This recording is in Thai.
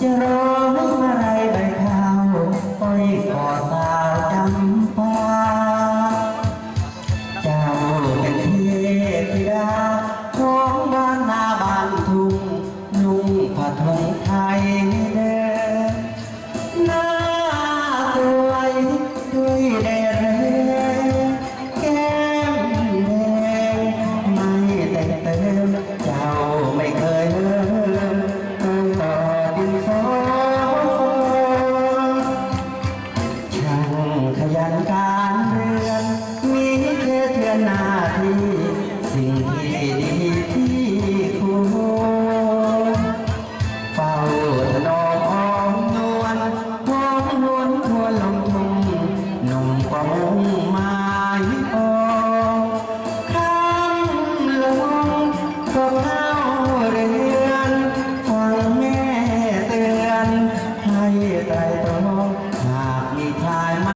จะรอให้มาไรใบข้าวอ้อยกอดสาวจำปาเจ้าเป็นเทพธิดาของบ้านนาบ้านทุ่งนุ่งผ้าถุงไทย ขยันการเรือน มีเธอเธอหนาที่ สิ่งที่ดีที่คุณเฝ้าถนอมอ้อมนวลหองวนทั่วนลงทุ่งนุ่มกว่งไม้พอข้างลงก็ข้า